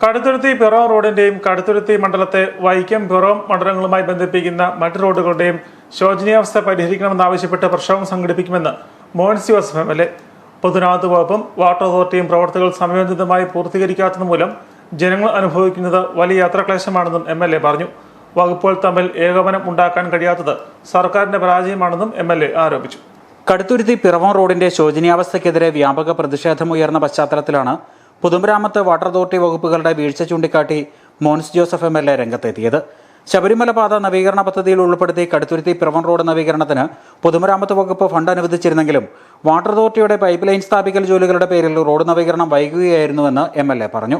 കടുത്തുരുത്തി പിറോം റോഡിന്റെയും കടുത്തുരുത്തി മണ്ഡലത്തെ വൈക്കം പിറോം മണ്ഡലങ്ങളുമായി ബന്ധിപ്പിക്കുന്ന മറ്റ് റോഡുകളുടെയും ശോചനീയാവസ്ഥ പരിഹരിക്കണമെന്നാവശ്യപ്പെട്ട് പ്രക്ഷോഭം സംഘടിപ്പിക്കുമെന്ന് Mons Joseph M L A. പൊതുനാഥ് വകുപ്പും വാട്ടർ അതോറിറ്റിയും പ്രവർത്തകൾ സമയബന്ധിതമായി പൂർത്തീകരിക്കാത്തത് മൂലം ജനങ്ങൾ അനുഭവിക്കുന്നത് വലിയ യാത്രാക്ലേശമാണെന്നും എം എൽ എ പറഞ്ഞു. വകുപ്പുകൾ തമ്മിൽ ഏകോപനം ഉണ്ടാക്കാൻ കഴിയാത്തത് സർക്കാരിന്റെ പരാജയമാണെന്നും എം എൽ എ ആരോപിച്ചു. കടുത്തുരുത്തി പിറവം റോഡിന്റെ ശോചനീയാവസ്ഥയ്ക്കെതിരെ വ്യാപക പ്രതിഷേധമുയർന്ന പശ്ചാത്തലത്തിലാണ് പൊതുമരാമത്ത് വാട്ടർ അതോറിറ്റി വകുപ്പുകളുടെ വീഴ്ച ചൂണ്ടിക്കാട്ടി Mons Joseph M L A രംഗത്തെത്തിയത്. ശബരിമല പാത നവീകരണ പദ്ധതിയിൽ ഉൾപ്പെടുത്തി കടുത്തുരുത്തി പിറവം റോഡ് നവീകരണത്തിന് പൊതുമരാമത്ത് വകുപ്പ് ഫണ്ട് അനുവദിച്ചിരുന്നെങ്കിലും വാട്ടർ അതോറിറ്റിയുടെ പൈപ്പ് ലൈൻ സ്ഥാപിക്കൽ ജോലികളുടെ പേരിൽ റോഡ് നവീകരണം വൈകുകയായിരുന്നുവെന്ന് എം എൽ എ പറഞ്ഞു.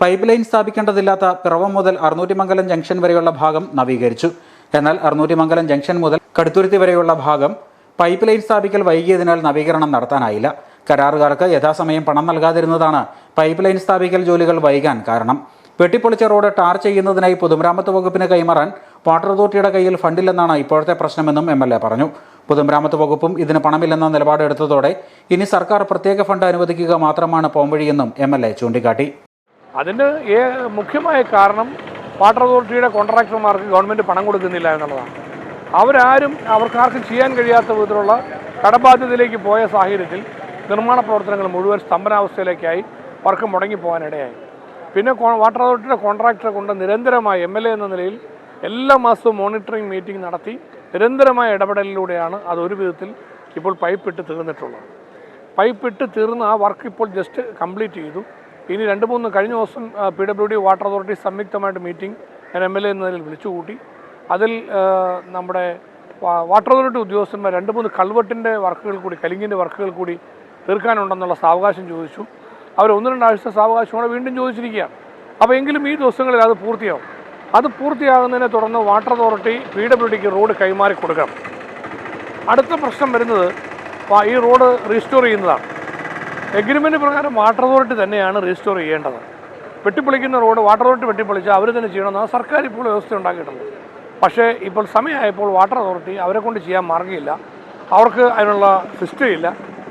പൈപ്പ് ലൈൻ സ്ഥാപിക്കേണ്ടതില്ലാത്ത പിറവം മുതൽ അറുന്നൂറ്റിമംഗലം ജംഗ്ഷൻ വരെയുള്ള ഭാഗം നവീകരിച്ചു. എന്നാൽ അറുന്നൂറ്റിമംഗലം ജംഗ്ഷൻ മുതൽ കടുത്തുരുത്തി വരെയുള്ള ഭാഗം പൈപ്പ് ലൈൻ സ്ഥാപിക്കൽ വൈകിയതിനാൽ നവീകരണം നടത്താനായില്ല. കരാറുകാർക്ക് യഥാസമയം പണം നൽകാതിരുന്നതാണ് പൈപ്പ് ലൈൻ സ്ഥാപിക്കൽ ജോലികൾ വൈകാൻ കാരണം. വെട്ടിപ്പൊളിച്ച റോഡ് ടാർ ചെയ്യുന്നതിനായി പൊതുമരാമത്ത് വകുപ്പിന് കൈമാറാൻ വാട്ടർ അതോറിറ്റിയുടെ കയ്യിൽ ഫണ്ടില്ലെന്നാണ് ഇപ്പോഴത്തെ പ്രശ്നമെന്നും എം എൽ എ പറഞ്ഞു. പൊതുമരാമത്ത് വകുപ്പും ഇതിന് പണമില്ലെന്ന നിലപാടെടുത്തതോടെ ഇനി സർക്കാർ പ്രത്യേക ഫണ്ട് അനുവദിക്കുക മാത്രമാണ് പോംവഴിയെന്നും എം എൽ എ ചൂണ്ടിക്കാട്ടി. അതിന് മുഖ്യമായ കാരണം വാട്ടർ അതോറിറ്റിയുടെ കോൺട്രാക്ടർമാർക്ക് ഗവൺമെന്റ് പണം കൊടുക്കുന്നില്ല എന്നുള്ളതാണ്. അവരാരും അവർക്കാർക്കും ചെയ്യാൻ കഴിയാത്ത വിധത്തിലുള്ള കടബാധ്യതയിലേക്ക് പോയ സാഹചര്യത്തിൽ നിർമ്മാണ പ്രവർത്തനങ്ങൾ മുഴുവൻ സ്തംഭനാവസ്ഥയിലേക്കായി വർക്ക് മുടങ്ങിപ്പോകാനിടയായി പിന്നെ വാട്ടർ അതോറിറ്റിയുടെ കോൺട്രാക്ടറെ കൊണ്ട് നിരന്തരമായി എം എൽ എ എന്ന നിലയിൽ എല്ലാ മാസവും മോണിറ്ററിംഗ് മീറ്റിംഗ് നടത്തി നിരന്തരമായ ഇടപെടലിലൂടെയാണ് അത് ഒരു വിധത്തിൽ ഇപ്പോൾ പൈപ്പ് ഇട്ട് തീർന്നിട്ടുള്ളത്. പൈപ്പ് ഇട്ട് തീർന്ന് ആ വർക്ക് ഇപ്പോൾ ജസ്റ്റ് കംപ്ലീറ്റ് ചെയ്തു. ഇനി രണ്ട് മൂന്ന് കഴിഞ്ഞ ദിവസം P W D water authority സംയുക്തമായിട്ട് meeting ഞാൻ എം എൽ എ എന്നതിൽ വിളിച്ചുകൂട്ടി അതിൽ നമ്മുടെ വാട്ടർ അതോറിറ്റി ഉദ്യോഗസ്ഥന്മാർ രണ്ട് മൂന്ന് കൾവെട്ടിന്റെ വർക്കുകൾ കൂടി കലിങ്ങിന്റെ വർക്കുകൾ കൂടി തീർക്കാനുണ്ടെന്നുള്ള സാവകാശം ചോദിച്ചു. അവർ ഒന്ന് രണ്ടാഴ്ച സാവകാശം കൂടെ വീണ്ടും ചോദിച്ചിരിക്കുകയാണ്. അപ്പോൾ എങ്കിലും ഈ ദിവസങ്ങളിൽ അത് പൂർത്തിയാവും. അത് പൂർത്തിയാകുന്നതിനെ തുടർന്ന് വാട്ടർ അതോറിറ്റി പി ഡബ്ല്യു ഡിക്ക് റോഡ് കൈമാറി കൊടുക്കണം. അടുത്ത പ്രശ്നം വരുന്നത് ഈ റോഡ് റീസ്റ്റോർ ചെയ്യുന്നതാണ്. എഗ്രിമെന്റ് പ്രകാരം വാട്ടർ അതോറിറ്റി തന്നെയാണ് റീസ്റ്റോർ ചെയ്യേണ്ടത്. വെട്ടിപ്പൊളിക്കുന്ന റോഡ് വാട്ടർ അതോറിറ്റി വെട്ടിപ്പൊളിച്ച് അവർ തന്നെ ചെയ്യണമെന്നാണ് സർക്കാർ ഇപ്പോൾ വ്യവസ്ഥ ഉണ്ടാക്കിയിട്ടുള്ളത്. പക്ഷേ ഇപ്പോൾ സമയമായപ്പോൾ വാട്ടർ അതോറിറ്റി അവരെ കൊണ്ട് ചെയ്യാൻ മാർഗമില്ല. അവർക്ക് അതിനുള്ള സിസ്റ്റം ഇല്ല.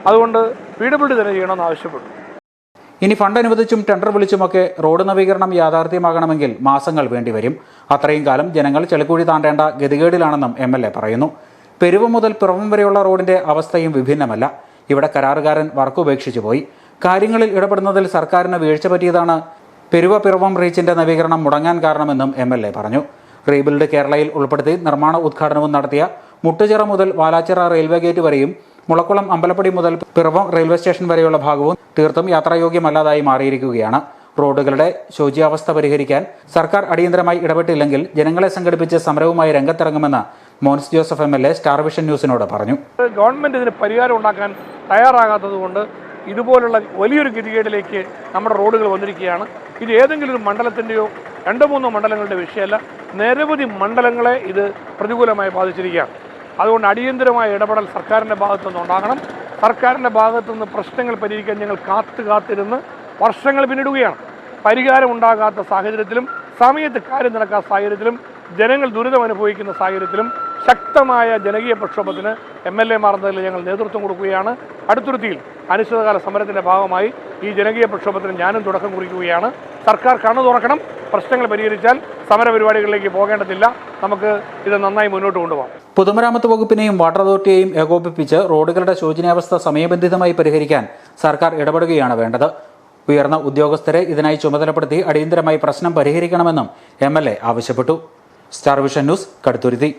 അതുകൊണ്ട് പി തന്നെ ചെയ്യണമെന്ന് ആവശ്യപ്പെട്ടു. ഇനി ഫണ്ട് അനുവദിച്ചും ടെൻഡർ വിളിച്ചുമൊക്കെ റോഡ് നവീകരണം യാഥാർത്ഥ്യമാകണമെങ്കിൽ മാസങ്ങൾ വേണ്ടിവരും. അത്രയും കാലം ജനങ്ങൾ ചെളിക്കുഴി താണ്ടേണ്ട ഗതികേടിലാണെന്നും എം എൽ എ പറയുന്നു. പെരുവ് മുതൽ പിറവം വരെയുള്ള റോഡിന്റെ അവസ്ഥയും വിഭിന്നമല്ല. ഇവിടെ കരാറുകാരൻ വർക്ക് ഉപേക്ഷിച്ചു പോയി. കാര്യങ്ങളിൽ ഇടപെടുന്നതിൽ സർക്കാരിന് വീഴ്ച പറ്റിയതാണ് പെരുവ പിറവം റീച്ചിന്റെ നവീകരണം മുടങ്ങാൻ കാരണമെന്നും എം എൽ എ പറഞ്ഞു. റീബിൽഡ് കേരളയിൽ ഉൾപ്പെടുത്തി നിർമ്മാണ ഉദ്ഘാടനവും നടത്തിയ മുട്ടുചിറ മുതൽ വാലാച്ചിറ റെയിൽവേ ഗേറ്റ് വരെയും മുളക്കുളം അമ്പലപ്പടി മുതൽ പിറവം റെയിൽവേ സ്റ്റേഷൻ വരെയുള്ള ഭാഗവും തീർത്തും യാത്രായോഗ്യമല്ലാതായി മാറിയിരിക്കുകയാണ്. റോഡുകളുടെ ശോച്യാവസ്ഥ പരിഹരിക്കാൻ സർക്കാർ അടിയന്തരമായി ഇടപെട്ടില്ലെങ്കിൽ ജനങ്ങളെ സംഘടിപ്പിച്ച് സമരവുമായി രംഗത്തിറങ്ങുമെന്ന് Mons Joseph M L A star vision ന്യൂസിനോട് പറഞ്ഞു. ഗവൺമെന്റ് ഇതിന് പരിഹാരം ഉണ്ടാക്കാൻ തയ്യാറാകാത്തതുകൊണ്ട് ഇതുപോലുള്ള വലിയൊരു ഗതികേടിലേക്ക് നമ്മുടെ റോഡുകൾ വന്നിരിക്കുകയാണ്. ഇത് ഏതെങ്കിലും ഒരു മണ്ഡലത്തിന്റെയോ രണ്ടോ മൂന്നോ മണ്ഡലങ്ങളുടെ വിഷയമല്ല നിരവധി മണ്ഡലങ്ങളെ ഇത് പ്രതികൂലമായി ബാധിച്ചിരിക്കുകയാണ്. അതുകൊണ്ട് അടിയന്തരമായ ഇടപെടൽ സർക്കാരിന്റെ ഭാഗത്തു നിന്ന് ഉണ്ടാകണം. സർക്കാരിന്റെ ഭാഗത്തു നിന്ന് പ്രശ്നങ്ങൾ പരിഹരിക്കാൻ ഞങ്ങൾ കാത്തു കാത്തിരുന്ന് വർഷങ്ങൾ പിന്നിടുകയാണ്. പരിഹാരം ഉണ്ടാകാത്ത സാഹചര്യത്തിലും സമയത്ത് കാര്യം നടക്കാത്ത സാഹചര്യത്തിലും ജനങ്ങൾ ദുരിതം അനുഭവിക്കുന്ന സാഹചര്യത്തിലും ശക്തമായ ജനകീയ പ്രക്ഷോഭത്തിന് എം എൽ എ എന്നതിൽ ഞങ്ങൾ നേതൃത്വം കൊടുക്കുകയാണ്. അടുത്തുരുത്തിയിൽ അനിശ്ചിതകാല സമരത്തിന്റെ ഭാഗമായി ഈ ജനകീയ പ്രക്ഷോഭത്തിന് ഞാനും തുടക്കം കുറിക്കുകയാണ്. സർക്കാർ കണ്ണു തുറക്കണം. പ്രശ്നങ്ങൾ പരിഹരിച്ചാൽ സമരപരിപാടികളിലേക്ക് പോകേണ്ടതില്ല. നമുക്ക് ഇത് നന്നായി മുന്നോട്ട് കൊണ്ടുപോകാം. പൊതുമരാമത്ത് വകുപ്പിനെയും വാട്ടർ അതോറിറ്റിയെയും ഏകോപിപ്പിച്ച് റോഡുകളുടെ ശോചനീയാവസ്ഥ സമയബന്ധിതമായി പരിഹരിക്കാൻ സർക്കാർ ഇടപെടുകയാണ് വേണ്ടത്. ഉയർന്ന ഉദ്യോഗസ്ഥരെ ഇതിനായി ചുമതലപ്പെടുത്തി അടിയന്തരമായി പ്രശ്നം പരിഹരിക്കണമെന്നും എം ആവശ്യപ്പെട്ടു. Star vision news Kaduthuruthy.